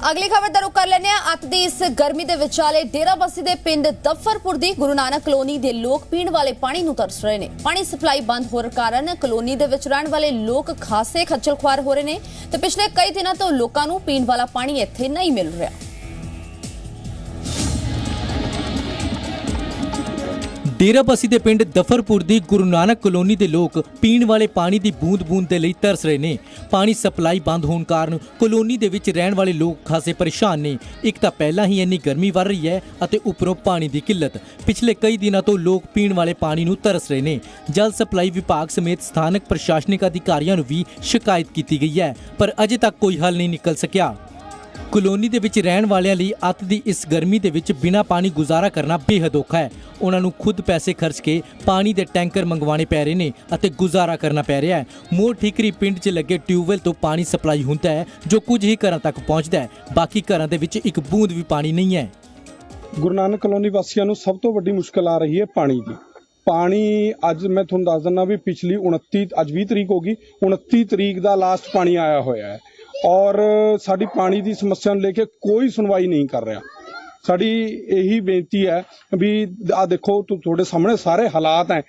ਅਗਲੀ ਖਬਰ ਦਾ ਕਰ ਲੈਂਦੇ ਹਾਂ। ਅੱਤ ਦੀ ਇਸ ਗਰਮੀ ਦੇ ਵਿਚਾਲੇ ਡੇਰਾਬੱਸੀ ਦੇ ਪਿੰਡ ਦਫਰਪੁਰ ਦੀ ਗੁਰੂ ਨਾਨਕ ਕਲੋਨੀ ਦੇ ਲੋਕ ਪੀਣ ਵਾਲੇ ਪਾਣੀ ਨੂੰ ਤਰਸ ਰਹੇ ਨੇ। ਪਾਣੀ ਸਪਲਾਈ ਬੰਦ ਹੋਣ ਕਾਰਨ ਕਲੋਨੀ ਦੇ ਵਿੱਚ ਰਹਿਣ ਵਾਲੇ ਲੋਕ ਖਾਸੇ ਖੱਜਲ ਖੁਆਰ ਹੋ ਰਹੇ ਨੇ ਤੇ ਪਿਛਲੇ ਕਈ ਦਿਨਾਂ ਤੋਂ ਲੋਕਾਂ ਨੂੰ ਪੀਣ ਵਾਲਾ ਪਾਣੀ ਇੱਥੇ ਨਹੀਂ ਮਿਲ ਰਿਹਾ। ਡੇਰਾਬੱਸੀ ਦੇ ਪਿੰਡ ਦਫਰਪੁਰ ਦੀ ਗੁਰੂ ਨਾਨਕ ਕਲੋਨੀ ਦੇ ਲੋਕ ਪੀਣ ਵਾਲੇ ਪਾਣੀ ਦੀ ਬੂੰਦ-ਬੂੰਦ ਦੇ ਲਈ ਤਰਸ ਰਹੇ ਨੇ। ਪਾਣੀ ਸਪਲਾਈ ਬੰਦ ਹੋਣ ਕਾਰਨ ਕਲੋਨੀ ਦੇ ਵਿੱਚ ਰਹਿਣ ਵਾਲੇ ਲੋਕ ਖਾਸੇ ਪਰੇਸ਼ਾਨ ਨੇ। ਇੱਕ ਤਾਂ ਪਹਿਲਾਂ ਹੀ ਇੰਨੀ ਗਰਮੀ ਵੱਧ ਰਹੀ ਹੈ ਅਤੇ ਉੱਪਰੋਂ ਪਾਣੀ ਦੀ ਕਿੱਲਤ। ਪਿਛਲੇ ਕਈ ਦਿਨਾਂ ਤੋਂ ਲੋਕ ਪੀਣ ਵਾਲੇ ਪਾਣੀ ਨੂੰ ਤਰਸ ਰਹੇ ਨੇ। ਜਲ ਸਪਲਾਈ ਵਿਭਾਗ ਸਮੇਤ ਸਥਾਨਕ ਪ੍ਰਸ਼ਾਸਨਿਕ ਅਧਿਕਾਰੀਆਂ ਨੂੰ ਵੀ ਸ਼ਿਕਾਇਤ ਕੀਤੀ ਗਈ ਹੈ, ਪਰ ਅਜੇ ਤੱਕ ਕੋਈ ਹੱਲ ਨਹੀਂ ਨਿਕਲ ਸਕਿਆ। ਕਲੋਨੀ ਦੇ ਵਿੱਚ ਰਹਿਣ ਵਾਲਿਆਂ ਲਈ ਅੱਤ ਦੀ ਇਸ ਗਰਮੀ ਦੇ ਵਿੱਚ ਬਿਨਾਂ ਪਾਣੀ ਗੁਜ਼ਾਰਾ ਕਰਨਾ ਬੇਹੱਦ ਔਖਾ ਹੈ। ਉਹਨਾਂ ਨੂੰ ਖੁਦ ਪੈਸੇ ਖਰਚ ਕੇ ਪਾਣੀ ਦੇ ਟੈਂਕਰ ਮੰਗਵਾਉਣੇ ਪੈ ਰਹੇ ਨੇ ਅਤੇ ਗੁਜ਼ਾਰਾ ਕਰਨਾ ਪੈ ਰਿਹਾ ਹੈ। ਮੋਰ ਠੀਕਰੀ ਪਿੰਡ 'ਚ ਲੱਗੇ ਟਿਊਬਵੈਲ ਤੋਂ ਪਾਣੀ ਸਪਲਾਈ ਹੁੰਦਾ ਹੈ, ਜੋ ਕੁਝ ਹੀ ਘਰਾਂ ਤੱਕ ਪਹੁੰਚਦਾ ਹੈ। ਬਾਕੀ ਘਰਾਂ ਦੇ ਵਿੱਚ ਇੱਕ ਬੂੰਦ ਵੀ ਪਾਣੀ ਨਹੀਂ ਹੈ। ਗੁਰੂ ਨਾਨਕ ਕਲੋਨੀ ਵਾਸੀਆਂ ਨੂੰ ਸਭ ਤੋਂ ਵੱਡੀ ਮੁਸ਼ਕਲ ਆ ਰਹੀ ਹੈ ਪਾਣੀ ਦੀ। ਪਾਣੀ ਅੱਜ ਮੈਂ ਤੁਹਾਨੂੰ ਦੱਸ ਦਿੰਦਾ ਵੀ ਪਿਛਲੀ 29 ਅੱਜ 20 ਤਰੀਕ ਹੋ ਗਈ 29 ਤਰੀਕ ਦਾ ਲਾਸਟ ਪਾਣੀ ਆਇਆ ਹੋਇਆ ਹੈ। ਔਰ ਸਾਡੀ ਪਾਣੀ ਦੀ ਸਮੱਸਿਆ ਨੂੰ ਲੈ ਕੇ ਕੋਈ ਸੁਣਵਾਈ ਨਹੀਂ ਕਰ ਰਿਹਾ। ਸਾਡੀ ਇਹੀ ਬੇਨਤੀ ਹੈ ਵੀ ਆ ਦੇਖੋ ਤੁਹਾਡੇ ਸਾਹਮਣੇ ਸਾਰੇ ਹਾਲਾਤ ਹੈ।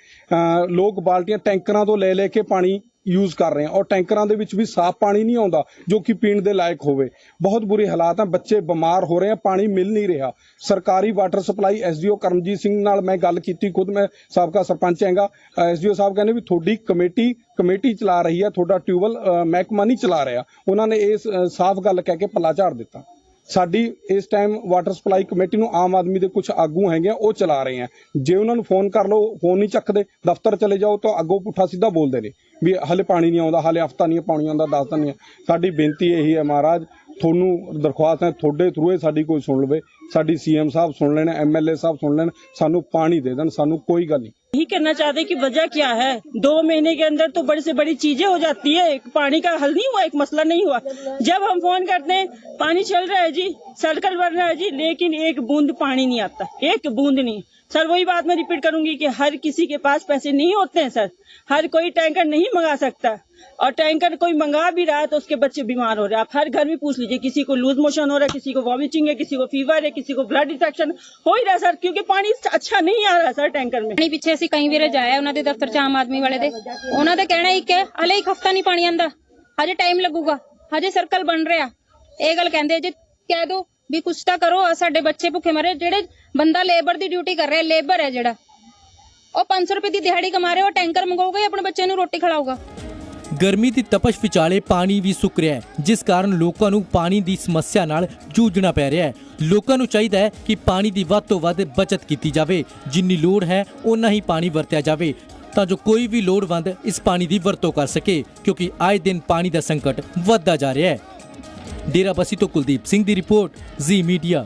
ਲੋਕ ਬਾਲਟੀਆਂ ਟੈਂਕਰਾਂ ਤੋਂ ਲੈ ਲੈ ਕੇ ਪਾਣੀ ਯੂਜ਼ ਕਰ ਰਹੇ ਆ ਔਰ ਟੈਂਕਰਾਂ ਦੇ ਵਿੱਚ ਵੀ ਸਾਫ਼ ਪਾਣੀ ਨਹੀਂ ਆਉਂਦਾ, ਜੋ ਕਿ ਪੀਣ ਦੇ ਲਾਇਕ ਹੋਵੇ। ਬਹੁਤ ਬੁਰੇ ਹਾਲਾਤ ਹੈ ਬੱਚੇ ਬਿਮਾਰ ਹੋ ਰਹੇ ਆ, ਪਾਣੀ ਮਿਲ ਨਹੀਂ ਰਿਹਾ। ਸਰਕਾਰੀ water supply SDO Karamjit Singh ਨਾਲ ਮੈਂ ਗੱਲ ਕੀਤੀ, ਖੁਦ ਮੈਂ ਸਾਬਕਾ ਸਰਪੰਚ ਹੈਗਾ। ਐਸਡੀਓ ਸਾਹਿਬ ਕਹਿੰਦੇ ਵੀ ਤੁਹਾਡੀ ਕਮੇਟੀ ਕਮੇਟੀ ਚਲਾ ਰਹੀ ਹੈ ਤੁਹਾਡਾ ਟਿਊਬਲ ਮਹਿਕਮਾ ਨਹੀਂ ਚਲਾ ਰਿਹਾ। ਉਹਨਾਂ ਨੇ ਇਸ ਸਾਫ਼ ਗੱਲ ਕਹਿ ਕੇ ਪੱਲਾ ਝਾੜ ਦਿੱਤਾ। ਸਾਡੀ ਇਸ ਟਾਈਮ ਵਾਟਰ ਸਪਲਾਈ ਕਮੇਟੀ ਨੂੰ ਆਮ ਆਦਮੀ ਦੇ ਕੁਝ ਆਗੂ ਹੈਗੇ ਆ, ਉਹ ਚਲਾ ਰਹੇ ਆ। ਜੇ ਉਹਨਾਂ ਨੂੰ ਫੋਨ ਕਰ ਲਓ ਫੋਨ ਨਹੀਂ ਚੱਕਦੇ, ਦਫ਼ਤਰ ਚਲੇ ਜਾਓ ਤਾਂ ਅੱਗੋਂ ਪੁੱਠਾ ਸਿੱਧਾ ਬੋਲਦੇ ਨੇ ਵੀ ਹਲੇ ਪਾਣੀ ਨਹੀਂ ਆਉਂਦਾ, ਹਲੇ ਹਫਤਾ ਨਹੀਂ ਪਾਣੀ ਆਉਂਦਾ, ਦੱਸ ਦਿੰਦੇ ਆ। ਸਾਡੀ ਬੇਨਤੀ ਇਹੀ ਹੈ ਮਹਾਰਾਜ ਤੁਹਾਨੂੰ ਦਰਖਾਸਤ ਹੈ ਤੁਹਾਡੇ ਥਰੂ ਇਹ ਸਾਡੀ ਕੋਈ ਸੁਣ ਲਵੇ ਸਾਡੀ ਸੀਐਮ ਸਾਹਿਬ ਸੁਣ ਲੈਣ ਐਮਐਲਏ ਸਾਹਿਬ ਸੁਣ ਲੈਣ ਸਾਨੂੰ ਪਾਣੀ ਦੇ ਦੇਣ ਸਾਨੂੰ ਕੋਈ ਗੱਲ ਨਹੀਂ यही कहना चाहते हैं कि वजह क्या है दो महीने के अंदर तो बड़ी से बड़ी चीजें हो जाती है एक पानी का हल नहीं हुआ एक मसला नहीं हुआ जब हम फोन करते हैं पानी चल रहा है जी सर्कल बन रहा है जी लेकिन एक बूंद पानी नहीं आता एक बूंद नहीं सर वही बात मैं रिपीट करूंगी कि हर किसी के पास पैसे नहीं होते हैं सर हर कोई टैंकर नहीं मंगा सकता और टैंकर कोई मंगा भी रहा है तो उसके बच्चे बीमार हो रहे हैं आप हर घर में पूछ लीजिए किसी को लूज मोशन हो रहा है किसी को वॉमिटिंग है किसी को फीवर है किसी को ब्लड इन्फेक्शन हो ही रहा है सर क्योंकि पानी अच्छा नहीं आ रहा है सर टैंकर में ਪਾਣੀ ਪਿੱਛੇ ਅਸੀਂ ਕਈ ਵਾਰ ਜਾਇਆ ਉਹਨਾਂ ਦੇ ਦਫ਼ਤਰ ਚ ਆਮ ਆਦਮੀ ਵਾਲੇ ਦੇ ਉਹਨਾਂ ਦਾ ਕਹਿਣਾ ਇੱਕ ਹੈ ਹਲੇ ਇੱਕ ਹਫਤਾ ਨਹੀਂ ਪਾਣੀ ਆਂਦਾ ਹਜੇ ਟਾਈਮ ਲੱਗੂਗਾ ਹਜੇ ਸਰਕਲ ਬਣ ਰਿਹਾ ਇਹ ਗੱਲ ਕਹਿੰਦੇ ਆ, ਜੇ ਕਹਿ ਦੋ ਵੀ ਕੁਛ ਤਾਂ ਕਰੋ, ਆਹ ਸਾਡੇ ਬੱਚੇ ਭੁੱਖੇ ਮਰੇ, ਜਿਹੜੇ ਬੰਦਾ ਲੇਬਰ ਦੀ ਡਿਊਟੀ ਕਰ ਰਿਹਾ ਲੇਬਰ ਹੈ ਜਿਹੜਾ। ਉਹ 500 ਰੁਪਏ ਦੀ ਦਿਹਾੜੀ ਕਮਾ ਰਿਹਾ, ਉਹ ਟੈਂਕਰ ਮੰਗਾਊਗਾ ਹੀ ਆਪਣੇ ਬੱਚੇ ਨੂੰ ਰੋਟੀ ਖਿਲਾਊਗਾ? ਗਰਮੀ ਦੀ ਤਪਸ਼ ਵਿਚਾਲੇ ਪਾਣੀ ਵੀ ਸੁੱਕ ਰਿਹਾ ਹੈ, ਜਿਸ ਕਾਰਨ ਲੋਕਾਂ ਨੂੰ ਪਾਣੀ ਦੀ ਸਮੱਸਿਆ ਨਾਲ ਜੂਝਣਾ ਪੈ ਰਿਹਾ ਹੈ। ਲੋਕਾਂ ਨੂੰ ਚਾਹੀਦਾ ਹੈ ਕਿ ਪਾਣੀ ਦੀ ਵੱਧ ਤੋਂ ਵੱਧ ਬਚਤ ਕੀਤੀ ਜਾਵੇ। ਜਿੰਨੀ ਲੋੜ ਹੈ, ਓਨਾ ਹੀ ਪਾਣੀ ਵਰਤਿਆ ਜਾਵੇ, ਤਾਂ ਜੋ ਕੋਈ ਵੀ ਲੋੜਵੰਦ ਇਸ ਪਾਣੀ ਦੀ ਵਰਤੋਂ ਕਰ ਸਕੇ, ਕਿਉਂਕਿ ਆਏ ਦਿਨ ਪਾਣੀ ਦਾ ਸੰਕਟ ਵੱਧਦਾ ਜਾ ਰਿਹਾ ਹੈ। ਡੇਰਾਬੱਸੀ ਤੋਂ ਕੁਲਦੀਪ ਸਿੰਘ ਦੀ ਰਿਪੋਰਟ ਜ਼ੀ ਮੀਡੀਆ